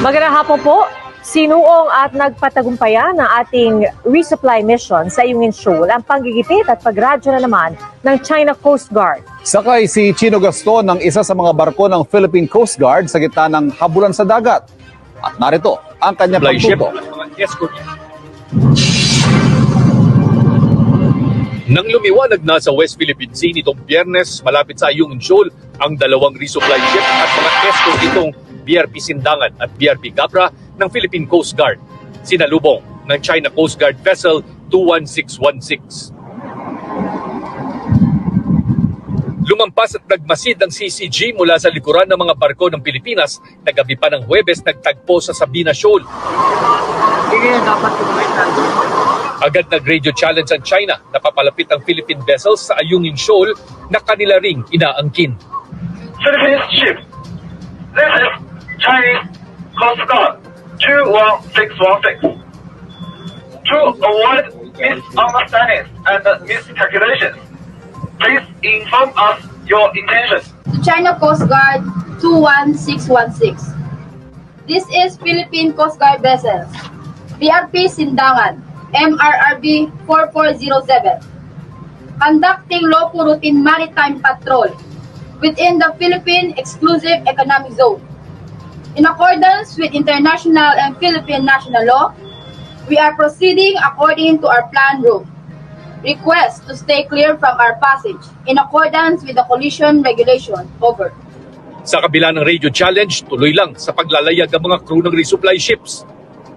Magandang hapon po. Sinuong at nagpatagumpayan ng ating resupply mission sa Ayungin Shoal ang panggigipit at pagradyo na naman ng China Coast Guard. Sakay si Chino Gaston ng isa sa mga barko ng Philippine Coast Guard sa gitna ng habulan sa dagat. At narito ang kanyang pagtuto. Nang lumiwanag na sa West Philippine Sea nitong biyernes malapit sa Ayungin Shoal ang dalawang resupply ship at mga escort itong BRP Sindangan at BRP Gabra ng Philippine Coast Guard. Sinalubong ng China Coast Guard vessel 21616. Lumampas at nagmasid ang CCG mula sa likuran ng mga barko ng Pilipinas na gabi pa ng Huwebes nagtagpo sa Sabina Shoal. Agad nag-radio challenge ang China na papalapit ang Philippine vessels sa Ayungin Shoal na kanila ring inaangkin. Is Chinese Coast Guard 21616. To avoid misunderstandings and miscalculations, please inform us your intentions. to China Coast Guard 21616. This is Philippine Coast Guard vessel. BRP Sindangan, MRRB 4407. Conducting local routine maritime patrol within the Philippine Exclusive Economic Zone. In accordance with international and Philippine national law, we are proceeding according to our plan route. Request to stay clear from our passage in accordance with the collision regulation. Over. Sa kabila ng radio challenge, tuloy lang sa paglalayag ng mga crew ng resupply ships.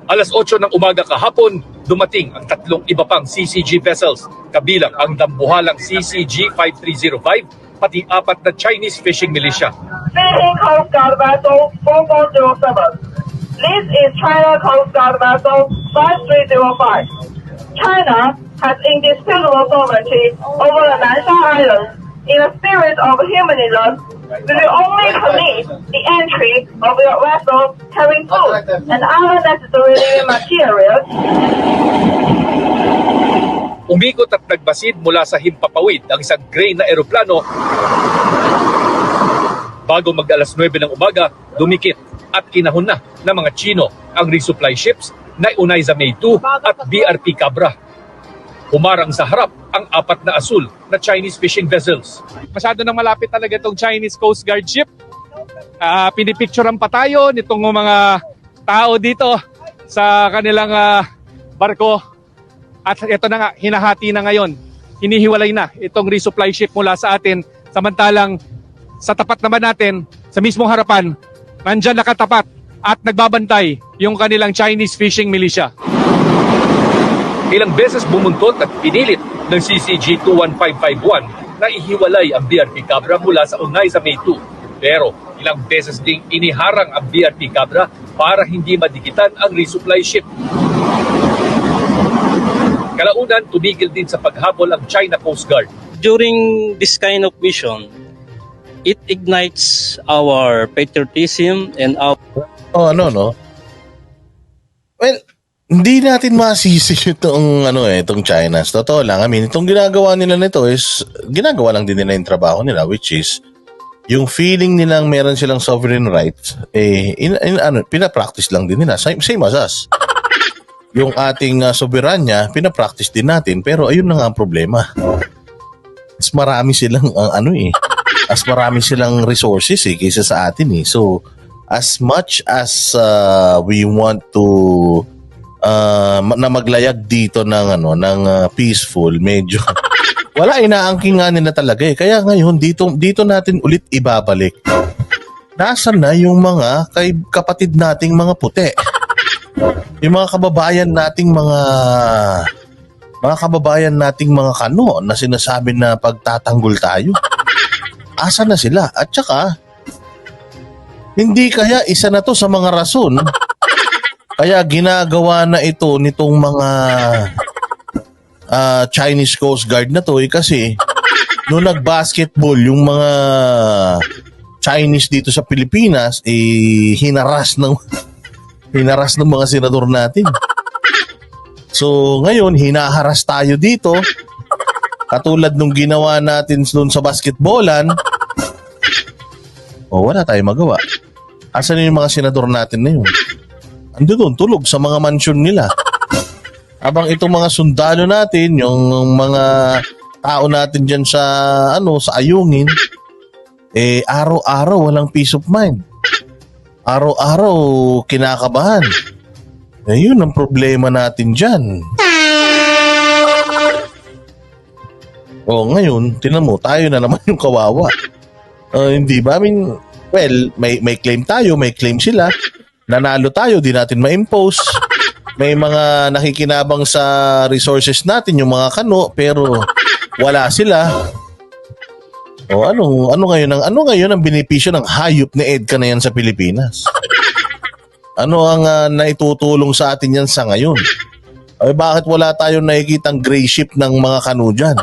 Alas 8 ng umaga kahapon, dumating ang tatlong iba pang CCG vessels, kabilang ang dambuhalang CCG 5305, pati apat na Chinese fishing militia. Coast Guard vessel 4407. This is China Coast Guard vessel 5305. China has indisputable sovereignty over the Nansha Islands. In a spirit of humanism, we will only permit the entry of your vessel carrying food and other necessary materials Umikot at nagbasid mula sa himpapawid ang isang grain na eroplano. Bago mag alas 9 ng umaga, dumikit at kinahon na ng mga Chino ang resupply ships na Unayza May 2 at BRP Cabra. Humarang sa harap ang apat na asul na Chinese fishing vessels. masyado nang malapit talaga itong Chinese Coast Guard ship. Ah, pinipicturean pa tayo nitong mga tao dito sa kanilang ah, barko. At ito na nga, hinahati na ngayon. Hinihiwalay na itong resupply ship mula sa atin. Samantalang sa tapat naman natin, sa mismong harapan, nandyan nakatapat at nagbabantay yung kanilang Chinese fishing militia. Ilang beses bumuntot at pinilit ng CCG 21551 na ihiwalay ang BRP Cabra mula sa Unayza May 2. Pero ilang beses ding iniharang ang BRP Cabra para hindi madikitan ang resupply ship. Kalaunan, tumigil din sa paghabol ang China Coast Guard. during this kind of mission, it ignites our patriotism and our Oh, ano, no? Well, hindi natin masisi itong, ano eh, itong China. Totoo lang, I mean, itong ginagawa nila nito is, ginagawa lang din nila yung trabaho nila, which is, yung feeling nilang meron silang sovereign rights, eh, in, in, ano, pinapractice lang din nila. Same, same as us. Yung ating uh, soberanya, pinapractice din natin. Pero ayun na nga ang problema. Mas marami silang, ang ano eh, as marami silang resources eh, kaysa sa atin eh. So, as much as uh, we want to uh, na maglayag dito ng ano ng uh, peaceful medyo wala inaangking nga nila talaga eh. Kaya ngayon dito dito natin ulit ibabalik. Nasaan na yung mga kay kapatid nating mga puti? Yung mga kababayan nating mga mga kababayan nating mga kano na sinasabi na pagtatanggol tayo asa na sila? At saka hindi kaya isa na to sa mga rason. Kaya ginagawa na ito nitong mga ah, Chinese Coast Guard na to eh, kasi nung nag-basketball yung mga Chinese dito sa Pilipinas eh hinaras ng hinaras ng mga senador natin. So ngayon hinaharas tayo dito katulad nung ginawa natin doon sa basketballan o wala tayong magawa. Asan yung mga senador natin na yun? ando doon, tulog sa mga mansyon nila. Habang itong mga sundalo natin, yung mga tao natin dyan sa, ano, sa ayungin, eh, araw-araw walang peace of mind. Araw-araw kinakabahan. Eh, yun ang problema natin dyan. O ngayon, tinan mo, tayo na naman yung kawawa. Ah, hindi ba? I mean, well, may, may claim tayo, may claim sila. Nanalo tayo, di natin ma-impose. May mga nakikinabang sa resources natin, yung mga kano, pero wala sila. O ano, ano ngayon ang ano ngayon ang benepisyo ng hayop ni Edka na yan sa Pilipinas? Ano ang ah, naitutulong sa atin yan sa ngayon? Ay bakit wala tayong nakikitang gray ship ng mga kanu dyan?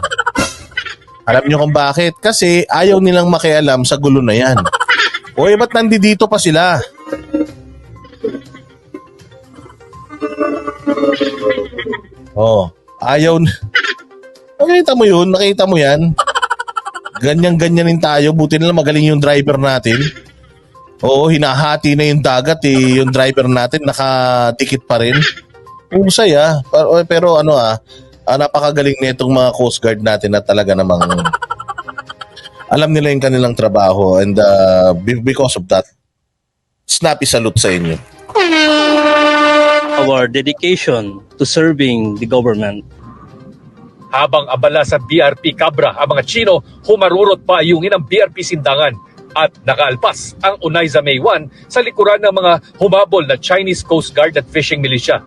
Alam niyo kung bakit? Kasi ayaw nilang makialam sa gulo na yan. O eh, ba't nandito pa sila? Oh, ayaw n- Nakita mo yun? Nakita mo yan? Ganyan-ganyanin tayo. Buti na lang magaling yung driver natin. Oo, hinahati na yung dagat eh. Yung driver natin nakadikit pa rin. Usay ah. Pero, pero ano ah, ah, napakagaling na itong mga Coast Guard natin na talaga namang alam nila yung kanilang trabaho and uh, be- because of that, snappy salute sa inyo. Our dedication to serving the government Habang abala sa BRP Cabra ang mga Chino, humarurot pa ayungin ang BRP Sindangan at nakaalpas ang Unayza May 1 sa likuran ng mga humabol na Chinese Coast Guard at fishing militia.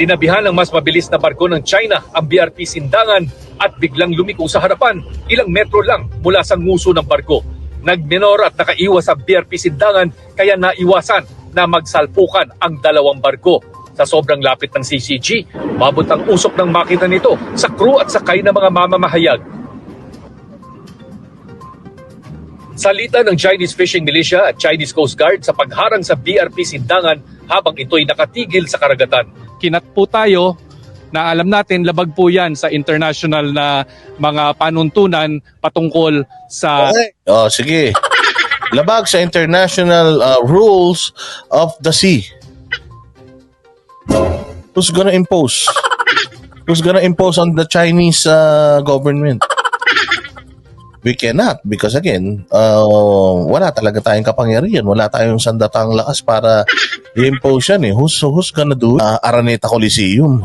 Tinabihan ng mas mabilis na barko ng China ang BRP Sindangan at biglang lumiko sa harapan ilang metro lang mula sa nguso ng barko. Nagminor at nakaiwas ang BRP Sindangan kaya naiwasan na magsalpukan ang dalawang barko. Sa sobrang lapit ng CCG, mabot ang usok ng makina nito sa crew at sakay ng mga mamamahayag. Salita ng Chinese Fishing Militia at Chinese Coast Guard sa pagharang sa BRP Sindangan habang ito'y nakatigil sa karagatan. Kinat po tayo na alam natin labag po yan sa international na mga panuntunan patungkol sa Oh, sige. Labag sa international uh, rules of the sea. Who's gonna impose? Who's gonna impose on the Chinese uh, government? We cannot because again, uh, wala talaga tayong kapangyarihan. Wala tayong sandatang lakas para i-impose yan eh. Who's, who's gonna do it? Uh, Araneta Coliseum.